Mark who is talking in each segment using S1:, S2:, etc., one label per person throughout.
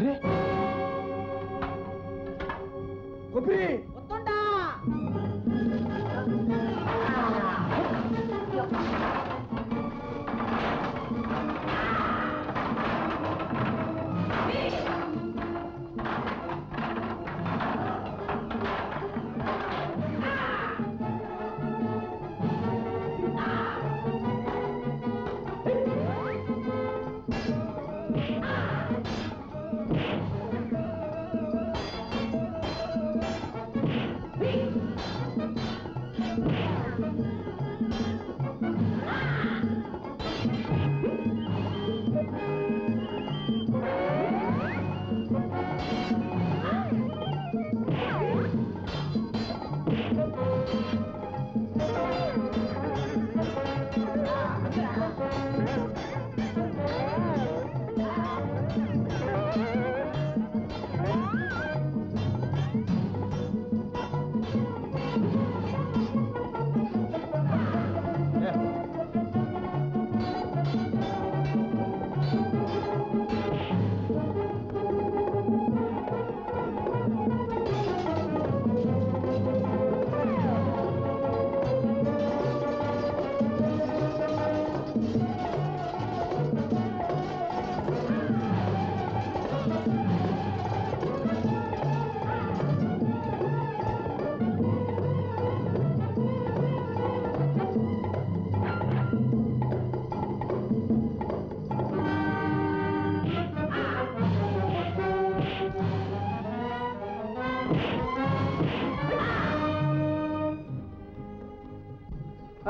S1: అరే కొబ్బరి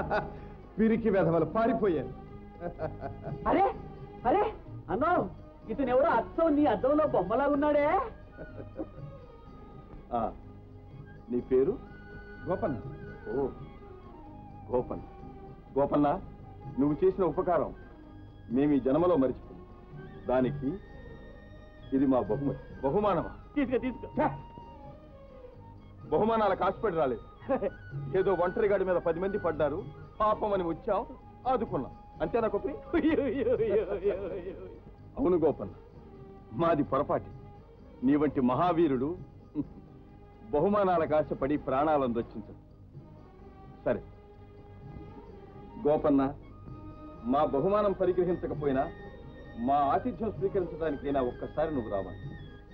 S1: పిరికి వెధవలు పారిపోయారు.
S2: అరే అరే అన్నో ఇతను ఎవరో అచ్చం నీ అద్దంలో బొమ్మలాగున్నాడే
S1: ఆ, నీ పేరు? గోపన్న. ఓ గోపన్న. గోపన్న నువ్వు చేసిన ఉపకారం మేము ఈ జన్మలో మరిచిపోం దానికి ఇది మా బహుమతి. బహుమానమా?
S2: తీసుకో తీసుకో!
S1: బహుమానాల కాసిపడి రాలేదు. ఏదో ఒంటరి గాడి మీద పది మంది పడ్డారు. పాపం అని వచ్చాం. ఆదుకున్నాం. అంతేనా కొప్పి అవును గోపన్న. మాది పొరపాటి. నీ వంటి మహావీరుడు బహుమానాల కాశపడి ప్రాణాలను రక్షించడు సరే. గోపన్న మా బహుమానం పరిగ్రహించకపోయినా మా ఆతిథ్యం స్వీకరించడానికైనా ఒక్కసారి నువ్వు రావాలి.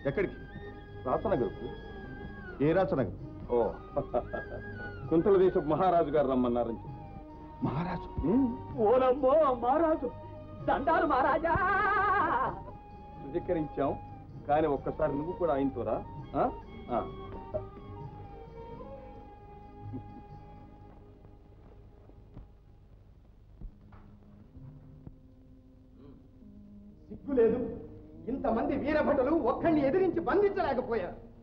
S1: ఎక్కడికి? రాచనగర్కు? ఏ రాచనగర్? ఓ. కుంతల దేశపు మహారాజు గారు రమ్మన్నారని మహారాజు?
S2: ఓనమ్మో మహారాజు. దండాలు మహారాజా.
S1: స్వీకరించాం కానీ ఒక్కసారి నువ్వు కూడా ఆయనతో రా. ఆ? ఆ.
S3: సిగ్గు లేదు. ఇంతమంది వీరభటులు ఒక్కడిని ఎదిరించి బంధించలేకపోయారు.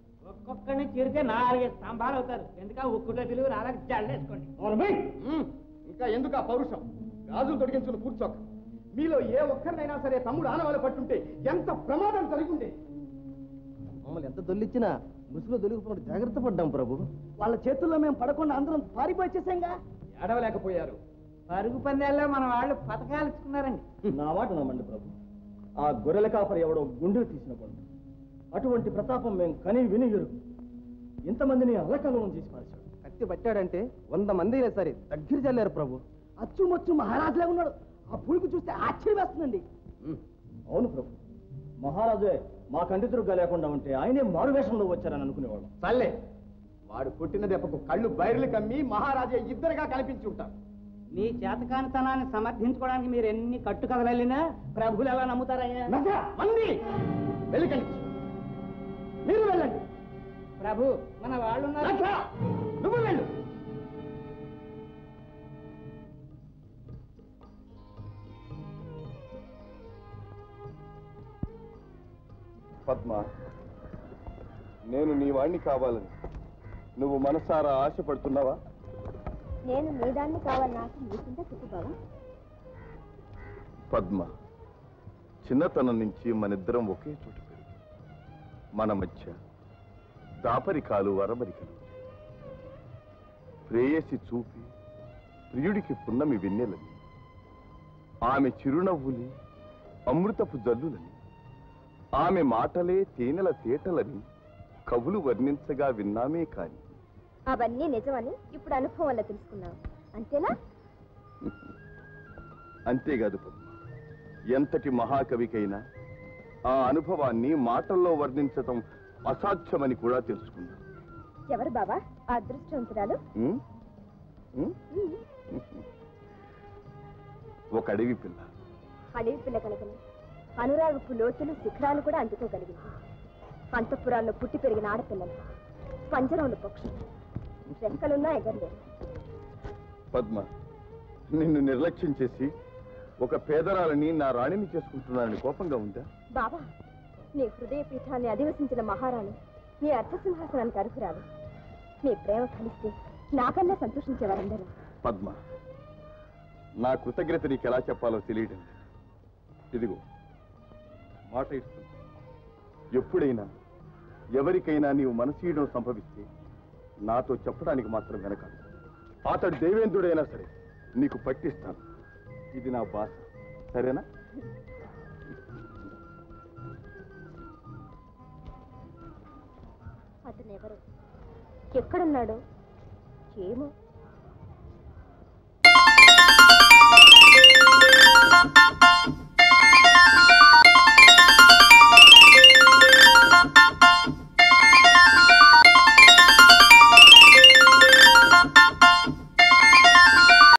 S2: ఒక్కొక్కడిని చీరితే నాలుగు స్తంభాలు అవుతారు. ఎందుక ఉక్కుట్లో పిలువు నాలుగు జల్లేసుకోండి.
S3: ఇంకా ఎందుకు ఆ పౌరుషం? గాజులు తొడిగించుకుని కూర్చోక. మీలో ఏ ఒక్కరినైనా సరే తమ్ముడు ఆనవాళ్ళు పట్టుంటే ఎంత ప్రమాదం జరిగింది
S4: మమ్మల్ని ఎంత దొల్లిచ్చినా ముసుగులో దొరికిపోయినట్టు జాగ్రత్త పడ్డాం ప్రభు.
S2: వాళ్ళ చేతుల్లో మేము పడకుండా అందరం పారిపోయి వచ్చేసాంగా?
S3: ఏడవలేకపోయారు.
S2: పరుగు పందాల్లో మన వాళ్ళు పథకాలు ఇచ్చుకున్నారండి.
S4: నా మాట నమ్మండి ప్రభు. ఆ గొర్రెల కాపరి ఎవడో గుండెలు తీసిన అటువంటి ప్రతాపం మేము కని విని ఎరుగు ఇంతమందిని అలకలం చేసి పారేశాడు. కత్తి పట్టాడంటే వంద మంది సరే దగ్గర చల్లారు ప్రభు.
S2: అచ్చుమొచ్చు మహారాజులా ఉన్నాడు. ఆ పులుకు చూస్తే ఆశ్చర్యం వేస్తుందండి.
S4: అవును ప్రభు. మహారాజే మా కంటితురుగా లేకుండా ఉంటే ఆయనే మారువేషంలో వచ్చారని అనుకునేవాళ్ళం.
S3: సల్లే వాడు కొట్టిన దెబ్బకు కళ్ళు బైర్లు కమ్మి మహారాజా ఇద్దరుగా కనిపించి ఉంటారు.
S2: మీ చేతకానితనాన్ని సమర్థించుకోవడానికి మీరు ఎన్ని కట్టు కదలైనా ప్రభులు ఎలా నమ్ముతారయ్యా?
S3: మంది! వెళ్ళకండి మీరు వెళ్ళండి.
S2: ప్రభు మన వాళ్ళు
S3: నువ్వు వెళ్ళు.
S1: పద్మ నేను నీ వాణ్ణి కావాలని. నువ్వు మనసారా ఆశపడుతున్నావా?
S5: నేను నీ దాన్ని కావాలి నాకు నీకింత చెప్పు బావా
S1: పద్మ చిన్నతనం నుంచి మనిద్దరం ఒకే చోట మన మధ్య దాపరికాలు వరబరికలు ప్రేయసి చూపి ప్రియుడికి పున్నమి వెన్నెలని. ఆమె చిరునవ్వులి అమృతపు జల్లులని. ఆమె మాటలే తేనెల తేటలని కవులు వర్ణించగా విన్నామే కాని.
S5: అవన్నీ నిజమని ఇప్పుడు అనుభవం వల్ల తెలుసుకున్నావు అంతేనా?
S1: అంతేకాదు పద్మ. ఎంతటి మహాకవికైనా ఆ అనుభవాన్ని మాటల్లో వర్ణించటం అసాధ్యమని కూడా తెలుసుకున్నా
S5: ఎవరు బాబా ఆ అదృష్టవంతురాలు
S1: ఒక అడవి పిల్ల.
S5: అడవి పిల్ల కలగని అనురాగపు లోతులు శిఖరాలు కూడా అందుకోగలిగింది. అంతఃపురాల్లో పుట్టి పెరిగిన ఆడపిల్లలు పంజరంలో పక్షులు రెక్కలున్నా ఎగరలేరు.
S1: పద్మ నిన్ను నిర్లక్ష్యం చేసి ఒక పేదరాలని నా రాణిని చేసుకుంటున్నానని కోపంగా ఉందా?
S5: బాబా నీ హృదయ పీఠాన్ని అధివసించిన మహారాణి నీ అర్థసింహాసనానికి అర్హురాలు. నీ ప్రేమ ఫలిస్తే నాకన్నా సంతోషించేవారందరూ.
S1: పద్మ నా కృతజ్ఞత నీకు ఎలా చెప్పాలో తెలియడం. ఇదిగో మాట ఇస్తుంది. ఎప్పుడైనా ఎవరికైనా నీవు మనసీయడం సంభవిస్తే నాతో చెప్పడానికి మాత్రం వెనకాడు అతడు దేవేంద్రుడైనా సరే నీకు పట్టిస్తాను. ఇది నా బాస్. సరేనా?
S5: అతను ఎవరు? ఎక్కడున్నాడో? ఏమో.